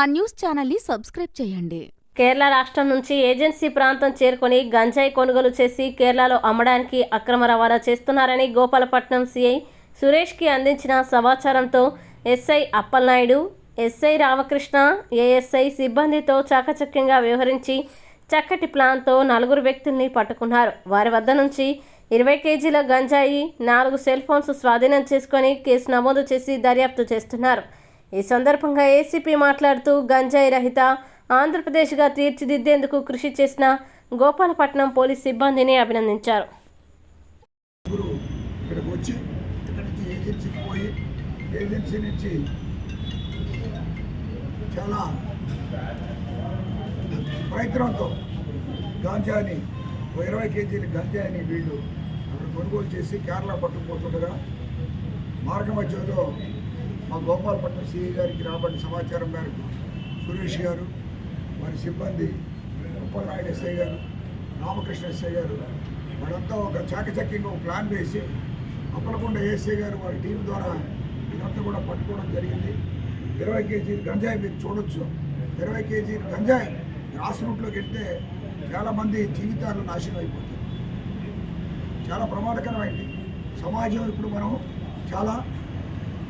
మా న్యూస్ ఛానల్ని సబ్స్క్రైబ్ చేయండి. కేరళ రాష్ట్రం నుంచి ఏజెన్సీ ప్రాంతం చేరుకొని గంజాయి కొనుగోలు చేసి కేరళలో అమ్మడానికి అక్రమ రవాణా చేస్తున్నారని గోపాలపట్నం సిఐ సురేష్కి అందించిన సమాచారంతో SI Appalanaidu SI Ramakrishna ASI సిబ్బందితో చాకచక్యంగా వ్యవహరించి చక్కటి ప్లాన్తో నలుగురు వ్యక్తుల్ని పట్టుకున్నారు. వారి వద్ద నుంచి ఇరవై కేజీల గంజాయి నాలుగు సెల్ ఫోన్స్ స్వాధీనం చేసుకొని కేసు నమోదు చేసి దర్యాప్తు చేస్తున్నారు. ఈ సందర్భంగా ఏసీపీ మాట్లాడుతూ గంజాయి రహిత ఆంధ్రప్రదేశ్గా తీర్చిదిద్దేందుకు కృషి చేసిన గోపాలపట్నం పోలీస్ సిబ్బందిని అభినందించారు. చాలా ప్రయత్నంతో గాంజాని ఓ ఇరవై కేజీల గాంజాని వీళ్ళు అక్కడ కొనుగోలు చేసి కేరళ పట్టుకుపోతుండగా మార్గ మధ్యలో మా గోపాలపట్నం సిఐ గారికి రాబడిన సమాచారం మేరకు సురేష్ గారు వారి సిబ్బంది ఉప్పలనాయుడు ఎస్ఐ గారు రామకృష్ణ ఎస్ఐ గారు వాళ్ళంతా ఒక చాకచక్యంగా ఒక ప్లాన్ వేసి అప్పలకొండ ఏసీ గారు వారి టీం ద్వారా ఇదంతా కూడా పట్టుకోవడం జరిగింది. ఇరవై కేజీలు గంజాయి మీరు చూడొచ్చు. ఇరవై కేజీలు గంజాయి గ్రాస్ రూట్లోకి వెళ్తే చాలామంది జీవితాలు నాశనం అయిపోతాయి. చాలా ప్రమాదకరమైంది. సమాజం ఇప్పుడు మనం చాలా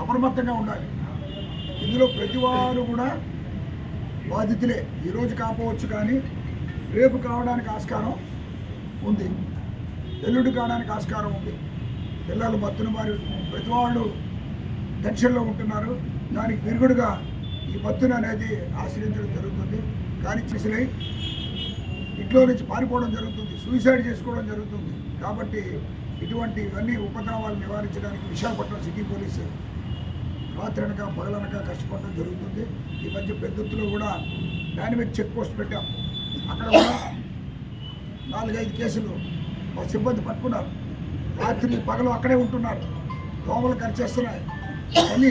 అప్రమత్తంగా ఉండాలి. ఇందులో ప్రతి వారు కూడా బాధితులే ఈరోజు కాపవచ్చు కానీ రేపు కావడానికి ఆస్కారం ఉంది. ఎల్లుడు కావడానికి ఆస్కారం ఉంది. పిల్లలు మత్తున వారు ప్రతి వాళ్ళు టెన్షన్లో ఉంటున్నారు. దానికి విరుగుడుగా ఈ మత్తున అనేది ఆశ్రయించడం జరుగుతుంది. కానీ చేసినవి ఇంట్లో నుంచి పారిపోవడం జరుగుతుంది. సూసైడ్ చేసుకోవడం జరుగుతుంది. కాబట్టి ఇటువంటి ఇవన్నీ ఉపద్రవాలు నివారించడానికి విశాఖపట్నం సిటీ పోలీసు రాత్రి పగలనక కష్టపడడం జరుగుతుంది. ఈ మధ్య పెద్దొత్తులో కూడా డైనమిక్ చెక్ పోస్ట్ పెట్టాం. అక్కడ కూడా నాలుగైదు కేసులు మా సిబ్బంది పట్టుకున్నారు. రాత్రి పగలు అక్కడే ఉంటున్నారు. దోమలు కరిచేస్తున్నాయి. చలి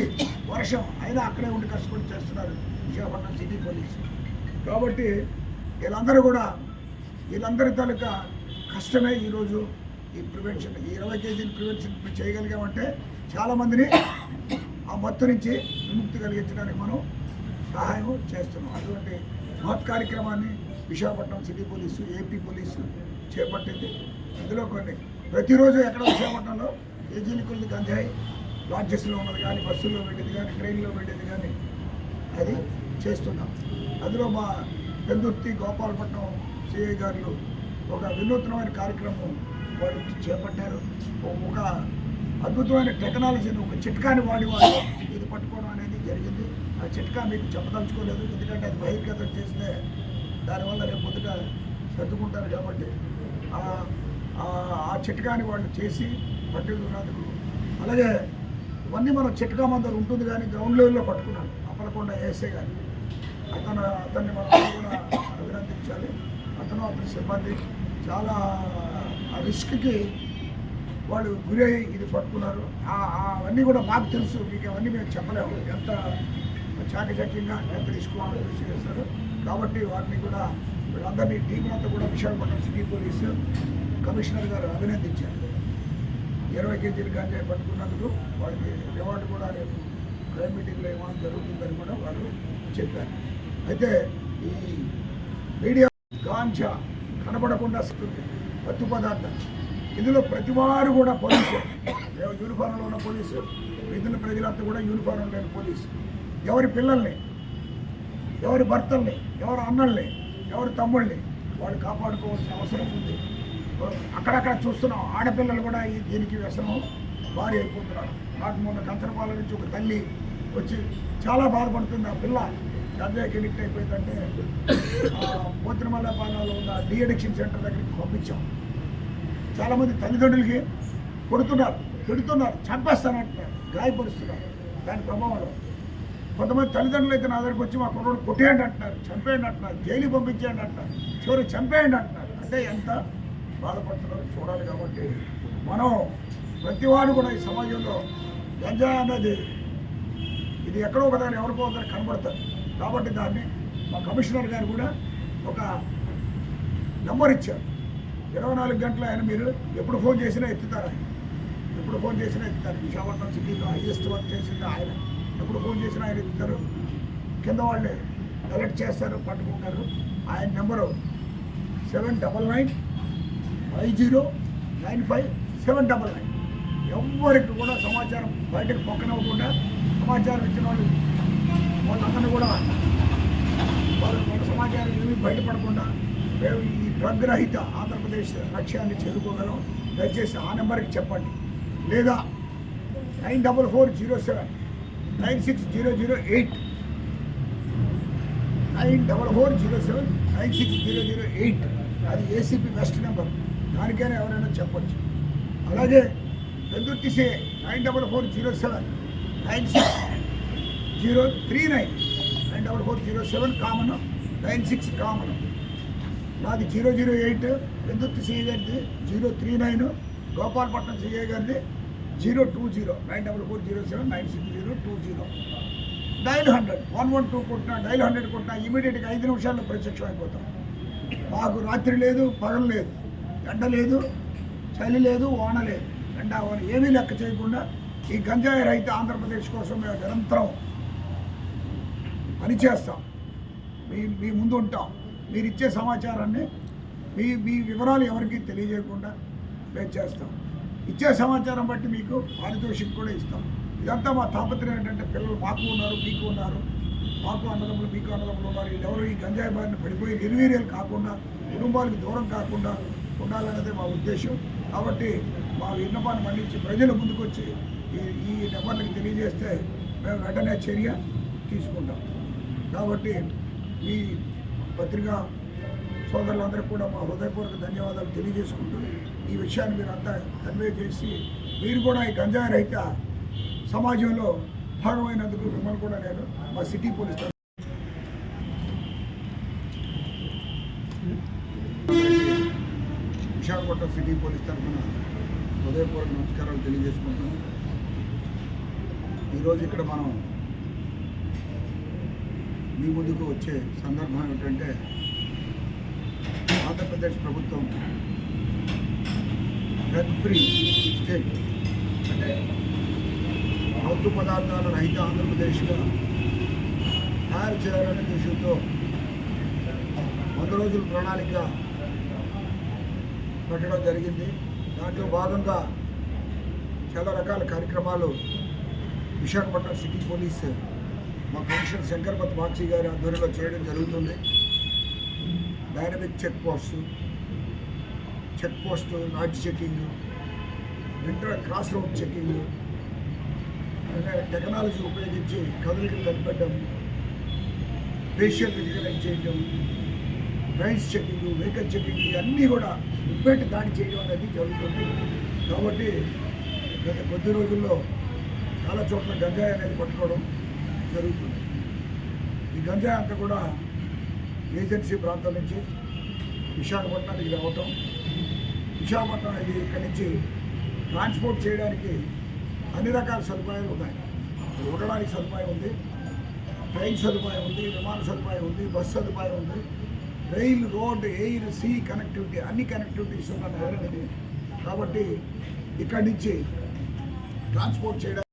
వర్షం అయినా అక్కడే ఉండి కష్టపడి చేస్తున్నారు విశాఖపట్నం సిటీ పోలీసు. కాబట్టి వీళ్ళందరూ కూడా వీళ్ళందరి తాలూకా కష్టమే ఈరోజు ఈ ప్రివెన్షన్. ఈ ఇరవై కేజీలు ప్రివెన్షన్ చేయగలిగామంటే చాలామందిని ఆ మత్తు నుంచి విముక్తి కలిగించడానికి మనం సహాయం చేస్తున్నాం. అటువంటి మహత్ కార్యక్రమాన్ని Visakhapatnam city police AP police చేపట్టింది. అందులో కొన్ని ప్రతిరోజు ఎక్కడ విశాఖపట్నంలో ఏ కొద్ది గంజాయి లాడ్జెస్లో ఉన్నది కానీ బస్సుల్లో పెట్టింది కానీ ట్రైన్లో పెట్టేది కానీ అది చేస్తున్నాం. అందులో మా పెందుర్తి గోపాలపట్నం సిఐ గారు ఒక వినూత్నమైన కార్యక్రమం వారు చేపట్టారు. ఒక అద్భుతమైన టెక్నాలజీని ఒక చిట్కాని వాడి వాళ్ళు ఇది పట్టుకోవడం అనేది జరిగింది. ఆ చిట్కా మీకు చెప్పదలుచుకోలేదు. ఎందుకంటే అది బహిర్గతం చేస్తే దానివల్ల రేపు పొద్దుట సర్దుకుంటారు కాబట్టి ఆ- చిట్కాని వాళ్ళు చేసి పట్టుకున్నందుకు అలాగే ఇవన్నీ మనం చిట్కా మందరు ఉంటుంది కానీ గ్రౌండ్ లెవెల్లో పట్టుకున్నాడు. అప్పలకొండ ఏసే గారు. అతను అతన్ని మనం కూడా అభినందించాలి. అతను అతని సిబ్బంది. చాలా రిస్క్కి వాళ్ళు గురై ఇది పట్టుకున్నారు. అవన్నీ కూడా మాకు తెలుసు. మీకు అవన్నీ మేము చెప్పలేము. ఎంత చాకచక్యంగా ఎంత రిస్క్ కృషి చేస్తారు. కాబట్టి వారిని కూడా వీళ్ళందరినీ టీం అంతా కూడా విశాఖపట్నం సిటీ పోలీసు కమిషనర్ గారు అభినందించారు. ఇరవై కేజీలు గాంజాయి పట్టుకున్నందుకు వారికి రివార్డు కూడా రేపు క్రైమ్ మీటింగ్లో ఇవ్వడం జరుగుతుందని కూడా వారు చెప్పారు. అయితే ఈ మీడియా గాంజా కనబడకుండా వస్తుంది. మత్తు పదార్థం ఇందులో ప్రతి వారు కూడా పోలీసు. ఏ- ఉన్న పోలీసు. మిగిలిన ప్రజలంతా కూడా యూనిఫారం లేని పోలీసు. ఎవరి పిల్లల్ని ఎవరి భర్తల్ని ఎవరి అన్నల్ని ఎవరి తమ్ముళ్ళని వాళ్ళు కాపాడుకోవాల్సిన అవసరం ఉంది. అక్కడక్కడ చూస్తున్నాం ఆడపిల్లలు కూడా దీనికి వ్యసనం భారీ అయిపోతున్నారు. నాకు మొన్న కంచరపాల నుంచి ఒక తల్లి వచ్చి చాలా బాధపడుతుంది. ఆ పిల్ల గంజాయికి ఎడిక్ట్ అయిపోయిందంటే పోతినమల్లపాలెంలో ఉన్న డి అడిక్షన్ సెంటర్ దగ్గరికి పంపించాం. చాలామంది తల్లిదండ్రులకి కొడుతున్నారు పెడుతున్నారు చంపేస్తానంటున్నారు గాయపరుస్తున్నారు. దాని ప్రభావంలో కొంతమంది తల్లిదండ్రులు అయితే నా దగ్గరికి వచ్చి మా కుర్రోడు కొట్టేయండి అంటున్నారు చంపేయండి అంటున్నారు జైలు పంపించేయండి అంటున్నారు చివరి చంపేయండి అంటున్నారు. అంటే ఎంత బాధపడుతున్నారో చూడాలి కాబట్టి మనం ప్రతివాడు కూడా ఈ సమాజంలో గంజా అనేది ఇది ఎక్కడో ఒకదాని ఎవరికో ఒకదాని కనబడతారు కాబట్టి దాన్ని మా కమిషనర్ గారు కూడా ఒక నెంబర్ ఇచ్చారు. ఇరవై నాలుగు గంటలు ఆయన మీరు ఎప్పుడు ఫోన్ చేసినా ఎత్తుతారు ఆయన. ఎప్పుడు ఫోన్ చేసినా ఎత్తుతారు. విశాఖపట్నం సిటీలో హైయెస్ట్ వర్క్ చేసింది ఆయన. ఎప్పుడు ఫోన్ చేసినా ఆయన ఎత్తుతారు. కింద వాళ్ళే అలర్ట్ చేస్తారు పట్టుకుంటారు. ఆయన number seven double nine five zero nine five seven double nine ఎవరికి కూడా సమాచారం బయటకు పక్కనవ్వకుండా సమాచారం ఇచ్చిన వాళ్ళు వాళ్ళందరినీ కూడా వాళ్ళ సమాచారం ఏమీ బయటపడకుండా మేము ఈ డ్రగ్ రహిత ఆంధ్రప్రదేశ్ లక్ష్యాన్ని చేరుకోగలం. దయచేసి ఆ నెంబర్కి చెప్పండి. లేదా nine double four zero seven nine six zero zero eight. Nine double four zero seven nine six zero zero eight. అది ఏసీపీ వెస్ట్ నెంబర్. దానికైనా ఎవరైనా చెప్పచ్చు. అలాగే పెందుర్తిసే nine double four zero seven nine six zero three nine. Nine double four zero seven common nine six common. నాది zero zero eight Pendurthi CI గారిది zero three nine Gopalapatnam CI గారిది zero two zero nine double four zero seven nine six zero two zero. Dial hundred one one two కొట్టినా dial hundred కొట్టినా ఇమీడియట్గా ఐదు నిమిషాల్లో ప్రత్యక్షం అయిపోతాం. మాకు రాత్రి లేదు పగలు లేదు ఎండ లేదు చలి లేదు వాన లేదు. ఎండ వాన ఏమీ లెక్క చేయకుండా ఈ గంజాయి రైతు ఆంధ్రప్రదేశ్ కోసం మేము నిరంతరం పనిచేస్తాం. మీ మీ ముందు ఉంటాం. మీరు ఇచ్చే సమాచారాన్ని మీ మీ వివరాలు ఎవరికి తెలియజేయకుండా మేము చేస్తాం. ఇచ్చే సమాచారం బట్టి మీకు పారితోషికం కూడా ఇస్తాం. ఇదంతా మా తాపత్రయం ఏంటంటే పిల్లలు మాకు ఉన్నారు మీకు ఉన్నారు. మాకు అన్నదమ్ములు మీకు అన్నదమ్ములు ఉన్నారు. ఎవరు ఈ గంజాయి బారిన పడిపోయి నిర్వీర్యాలు కాకుండా కుటుంబాలకు దూరం కాకుండా ఉండాలన్నదే మా ఉద్దేశం. కాబట్టి మా విన్నపాన్ని మన్నించి ప్రజలు ముందుకొచ్చి ఈ ఈ నెంబర్లకు తెలియజేస్తే మేము వెంటనే చర్య తీసుకుంటాం. కాబట్టి ఈ పత్రికా సోదరులందరూ కూడా మా హృదయపూర్వక ధన్యవాదాలు తెలియజేసుకుంటూ ఈ విషయాన్ని మీరు అంతా కన్వే చేసి మీరు కూడా ఈ గంజా రహిత సమాజంలో భాగమైనందుకు మిమ్మల్ని కూడా నేను మా city police Visakhapatnam city police తరఫున హృదయపూర్వక నమస్కారాలు తెలియజేసుకుంటున్నాను ఈరోజు ఇక్కడ మనం మీ ముందుకు వచ్చే సందర్భం ఏమిటంటే ఆంధ్రప్రదేశ్ ప్రభుత్వం డ్రగ్ ఫ్రీ స్టేట్ అంటే మత్తు పదార్థాల రహిత ఆంధ్రప్రదేశ్గా తయారు చేయాలనే ఉద్దేశంతో వంద రోజుల ప్రణాళిక పెట్టడం జరిగింది. దాంట్లో భాగంగా చాలా రకాల కార్యక్రమాలు విశాఖపట్నం సిటీ పోలీస్ మా కమిషన్ శంకర్పత్ బాక్షి గారి ఆధ్వర్యంలో చేయడం జరుగుతుంది. Dynamic check post check post not checking inter cross road checking అలాగే టెక్నాలజీ ఉపయోగించి కదలికలు కనిపెట్టడం ఫేషియల్ రికగ్నైజ్ చేయడం రైన్స్ చెకింగ్ వెహికల్ చెకింగ్ ఇవన్నీ కూడా ఉప్పేట దాడి చేయడం అనేది జరుగుతుంది. కాబట్టి గత కొద్ది రోజుల్లో చాలా చోట్ల గంజాయి అనేది పట్టుకోవడం జరుగుతుంది. ఈ గంజాయి అంతా కూడా ఏజెన్సీ ప్రాంతం నుంచి విశాఖపట్నానికి రావటం. విశాఖపట్నం ఇది ఇక్కడి నుంచి ట్రాన్స్పోర్ట్ చేయడానికి అన్ని రకాల సదుపాయాలు ఉన్నాయి. ఉండడానికి సదుపాయం ఉంది. ట్రైన్ సదుపాయం ఉంది విమాన సదుపాయం ఉంది బస్సు సదుపాయం ఉంది. Rail road air sea connectivity అన్ని కనెక్టివిటీస్ ఉన్న నగరం ఇది. కాబట్టి ఇక్కడి నుంచి ట్రాన్స్పోర్ట్ చేయడానికి